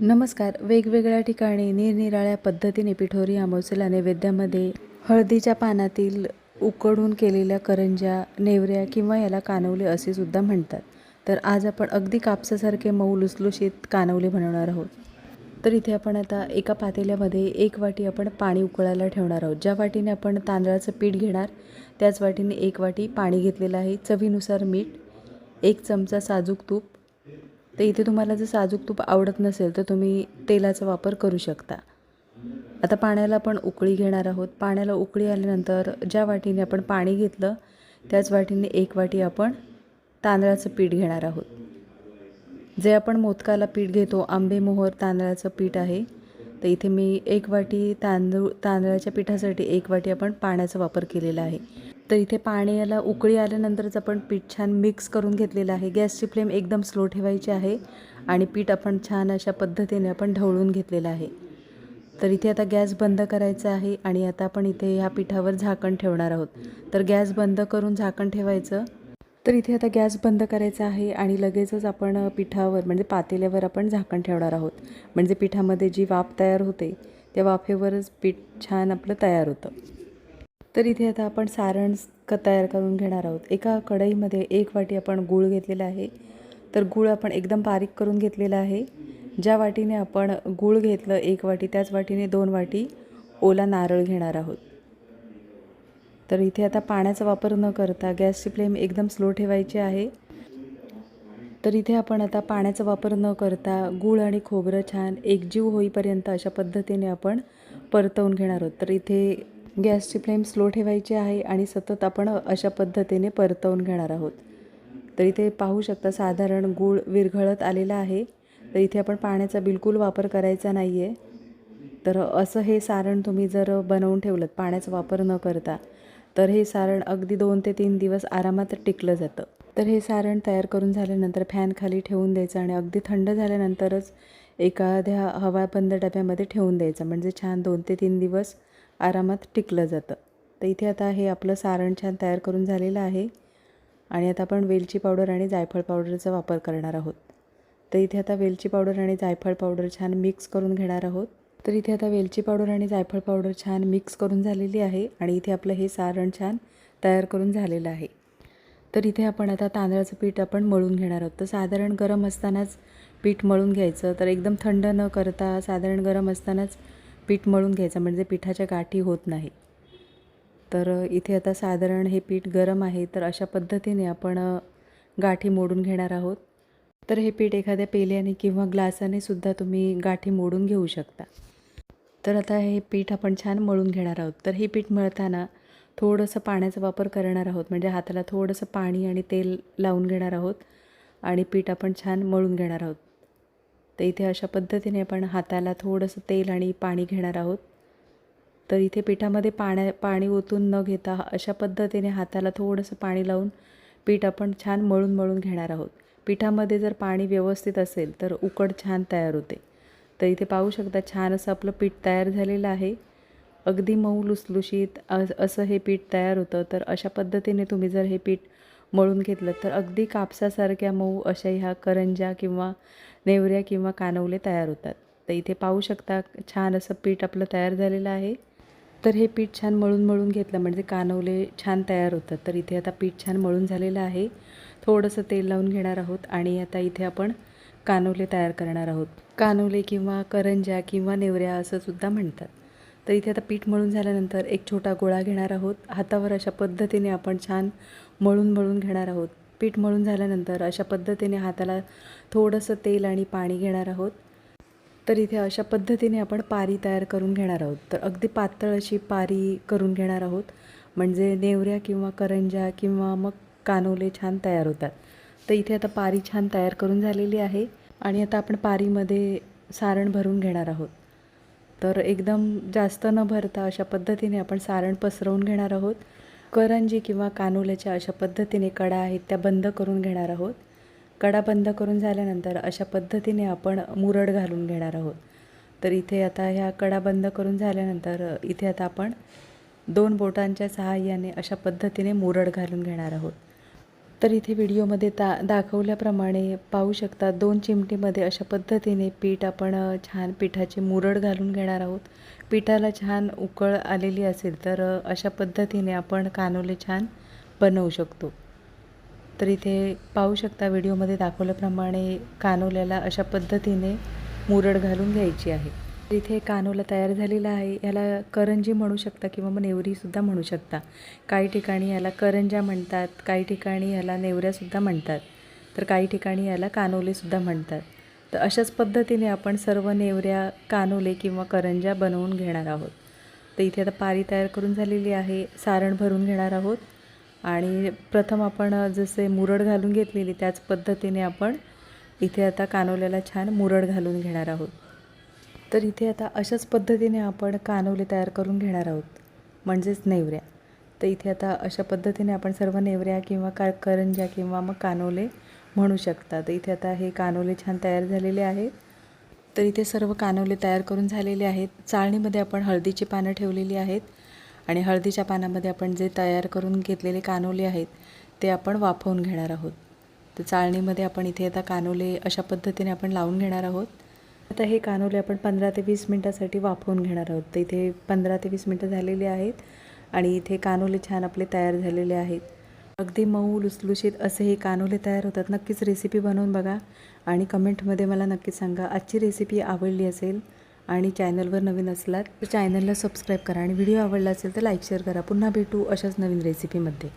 नमस्कार. वेगवेगळ्या ठिकाणी निरनिराळ्या पद्धतीने पिठोरी अमावस्येला नैवेद्यामध्ये हळदीच्या पानातील उकडून केलेल्या करंज्या नेवऱ्या किंवा याला कानवले असे सुद्धा म्हणतात. तर आज आपण अगदी कापसासारखे मऊ लुसलुशीत कानवले बनवणार आहोत. तर इथे आपण आता एका पातेल्यामध्ये एक वाटी आपण पाणी उकळायला ठेवणार आहोत. ज्या वाटीने आपण तांदळाचं पीठ घेणार त्याच वाटीने एक वाटी पाणी घेतलेलं आहे चवीनुसार मीठ एक चमचा साजूक तूप तर इथे तुम्हाला जर साजूक तूप आवडत नसेल तर तुम्ही तेलाचा वापर करू शकता. आता पाण्याला आपण उकळी घेणार आहोत. पाण्याला उकळी आल्यानंतर ज्या वाटीने आपण पाणी घेतलं त्याच वाटीने एक वाटी आपण तांदळाचं पीठ घेणार आहोत. जे आपण मोदकाला पीठ घेतो आंबेमोहर तांदळाचं पीठ आहे तर इथे मी एक वाटी तांदूळ तांदळाच्या पिठासाठी एक वाटी आपण पाण्याचा वापर केलेला आहे. तर इथे पाण्याला उकळी आल्यानंतरच आपण पीठ छान मिक्स करून घेतलेलं आहे. गॅसची फ्लेम एकदम स्लो ठेवायची आहे आणि पीठ आपण छान अशा पद्धतीने आपण ढवळून घेतलेलं आहे. तर इथे आता गॅस बंद करायचा आहे आणि आता आपण इथे ह्या पिठावर झाकण ठेवणार आहोत. तर गॅस बंद करून झाकण ठेवायचं. तर इथे आता गॅस बंद करायचा आहे आणि लगेचच आपण पिठावर म्हणजे पातेल्यावर आपण झाकण ठेवणार आहोत. म्हणजे पिठामध्ये जी वाफ तयार होते त्या वाफेवरच पीठ छान आपलं तयार होतं. तर इथे आता आपण सारण क तयार करून घेणार आहोत. एका कढईमध्ये एक वाटी आपण गूळ घेतलेला आहे. तर गूळ आपण एकदम बारीक करून घेतलेला आहे. ज्या वाटीने आपण गूळ घेतलं एक वाटी त्याच वाटीने दोन वाटी ओला नारळ घेणार आहोत. तर इथे आता पाण्याचा वापर न करता गॅसची फ्लेम एकदम स्लो ठेवायची आहे. तर इथे आपण आता पाण्याचा वापर न करता गूळ आणि खोबरं छान एकजीव होईपर्यंत अशा पद्धतीने आपण परतवून घेणार आहोत. तर इथे गॅसची फ्लेम स्लो ठेवायची आहे आणि सतत आपण अशा पद्धतीने परतवून घेणार आहोत. तर इथे पाहू शकता साधारण गूळ विरघळत आलेला आहे. तर इथे आपण पाण्याचा बिलकुल वापर करायचा नाही आहे तर असं हे सारण तुम्ही जर बनवून ठेवलं पाण्याचा वापर न करता तर हे सारण अगदी दोन ते तीन दिवस आरामात टिकलं जातं. तर हे सारण तयार करून झाल्यानंतर फॅन खाली ठेवून द्यायचं आणि अगदी थंड झाल्यानंतरच एखाद्या हवाबंद डब्यामध्ये ठेवून द्यायचं. म्हणजे छान दोन ते तीन दिवस आरामात टिकलं जातं. तर इथे आता हे आपलं सारण छान तयार करून झालेलं आहे. आणि आता आपण वेलची पावडर आणि जायफळ पावडरचा वापर करणार आहोत. तर इथे आता वेलची पावडर आणि जायफळ पावडर छान मिक्स करून घेणार आहोत. तर इथे आता वेलची पावडर आणि जायफळ पावडर छान मिक्स करून झालेली आहे. आणि इथे आपलं हे सारण छान तयार करून झालेलं आहे. तर इथे आपण आता तांदळाचं पीठ आपण मळून घेणार आहोत. तर साधारण गरम असतानाच पीठ मळून घ्यायचं. तर एकदम थंड न करता साधारण गरम असतानाच पीठ मळून घ्यायचं म्हणजे पिठाच्या गाठी होत नाही. तर इथे आता साधारण हे पीठ गरम आहे तर अशा पद्धतीने आपण गाठी मोडून घेणार आहोत. तर हे पीठ एखाद्या पेल्याने किंवा ग्लासाने सुद्धा तुम्ही गाठी मोडून घेऊ शकता. तर आता हे पीठ आपण छान मळून घेणार आहोत. तर हे पीठ मळताना थोडंसं पाण्याचा वापर करणार आहोत म्हणजे हाताला थोडंसं पाणी आणि तेल लावून घेणार आहोत. आणि पीठ आपण छान मळून घेणार आहोत. तर इथे अशा पद्धतीने आपण हाताला थोडंसं तेल आणि पाणी घेणार आहोत. तर इथे पिठामध्ये पाण्या पाणी ओतून न घेता अशा पद्धतीने हाताला थोडंसं पाणी लावून पीठ आपण छान मळून मळून घेणार आहोत. पिठामध्ये जर पाणी व्यवस्थित असेल तर उकड छान तयार होते. तर इथे पाहू शकता छान असं आपलं पीठ तयार झालेलं आहे. अगदी मऊ लुसलुशीत असं हे पीठ तयार होतं. तर अशा पद्धतीने तुम्ही जर हे पीठ मळून घेतलं तर अगदी कापसासारख्या मऊ अशा ह्या करंज्या किंवा नेवऱ्या किंवा कानवले तयार होतात. तर इथे पाहू शकता छान असं पीठ आपलं तयार झालेलं आहे. तर हे पीठ छान मळून मळून घेतलं म्हणजे कानवले छान तयार होतात. तर इथे आता पीठ छान मळून झालेलं आहे. थोडंसं तेल लावून घेणार आहोत आणि आता इथे आपण कानवले तयार करणार आहोत. कानवले किंवा करंज्या किंवा नेवऱ्या असं सुद्धा म्हणतात. तर इथे आता पीठ मळून झाल्यानंतर एक छोटा गोळा घेणार आहोत. हातावर अशा पद्धतीने आपण छान मळून मळून घेणार आहोत. पीठ मळून झाल्यानंतर अशा पद्धतीने हाताला थोडंसं तेल आणि पाणी घेणार आहोत. तर इथे अशा पद्धतीने आपण पारी तयार करून घेणार आहोत. तर अगदी पातळ अशी पारी करून घेणार आहोत. म्हणजे नेवऱ्या किंवा करंज्या किंवा मग कानोले छान तयार होतात. तर इथे आता पारी छान तयार करून झालेली आहे. आणि आता आपण पारीमध्ये सारण भरून घेणार आहोत. तर एकदम जास्त न भरता अशा पद्धतीने आपण सारण पसरवून घेणार आहोत. करंजी किंवा कानोल्याच्या अशा पद्धतीने कडा आहेत त्या बंद करून घेणार आहोत. कडा बंद करून झाल्यानंतर अशा पद्धतीने आपण मुरड घालून घेणार आहोत. तर इथे आता ह्या कडा बंद करून झाल्यानंतर इथे आता आपण दोन बोटांच्या सहाय्याने अशा पद्धतीने मुरड घालून घेणार आहोत. तर इथे व्हिडिओमध्ये दा दाखवल्याप्रमाणे पाहू शकता दोन चिमटीमध्ये अशा पद्धतीने पीठ आपण छान पिठाची मुरड घालून घेणार आहोत. पिठाला छान उकळ आलेली असेल तर अशा पद्धतीने आपण कानोले छान बनवू शकतो. तर इथे पाहू शकता व्हिडिओमध्ये दाखवल्याप्रमाणे कानोल्याला अशा पद्धतीने मुरड घालून घ्यायची आहे. इथे कानोला तयार झालेला आहे. याला करंजी म्हणू शकता किंवा मग नेवरीसुद्धा म्हणू शकता. काही ठिकाणी याला करंजा म्हणतात काही ठिकाणी याला नेवऱ्यासुद्धा म्हणतात तर काही ठिकाणी याला कानोलेसुद्धा म्हणतात. तर अशाच पद्धतीने आपण सर्व नेवऱ्या कानोले किंवा करंजा बनवून घेणार आहोत. तर इथे आता पारी तयार करून झालेली आहे. सारण भरून घेणार आहोत. आणि प्रथम आपण जसे मुरड घालून घेतलेली त्याच पद्धतीने आपण इथे आता कानोल्याला छान मुरड घालून घेणार आहोत. तर इथे आता अशाच पद्धतीने आपण कानोले तयार करून घेणार आहोत म्हणजेच नेवऱ्या. तर इथे आता अशा पद्धतीने आपण सर्व नेवऱ्या किंवा का करंज्या किंवा मग कानोले म्हणू शकता. तर इथे आता हे कानोले छान तयार झालेले आहेत. तर इथे सर्व कानोले तयार करून झालेले आहेत. चाळणीमध्ये आपण हळदीची पानं ठेवलेली आहेत आणि हळदीच्या पानामध्ये आपण जे तयार करून घेतलेले कानोले आहेत ते आपण वाफवून घेणार आहोत. तर चाळणीमध्ये आपण इथे आता कानोले अशा पद्धतीने आपण लावून घेणार आहोत. आता हे कानोले आपण पंधरा ते वीस मिनटासाठी वाफवून घेणार आहोत. तर इथे पंधरा ते वीस मिनटं झालेली आहेत आणि इथे कानोले छान आपले तयार झालेले आहेत. अगदी मऊ लुसलुशीत असे हे कानोले तयार होतात. नक्कीच रेसिपी बनवून बघा आणि कमेंटमध्ये मला नक्कीच सांगा आजची रेसिपी आवडली असेल आणि चॅनलवर नवीन असलात तर चॅनलला सबस्क्राईब करा आणि व्हिडिओ आवडला असेल तर लाईक शेअर करा. पुन्हा भेटू अशाच नवीन रेसिपीमध्ये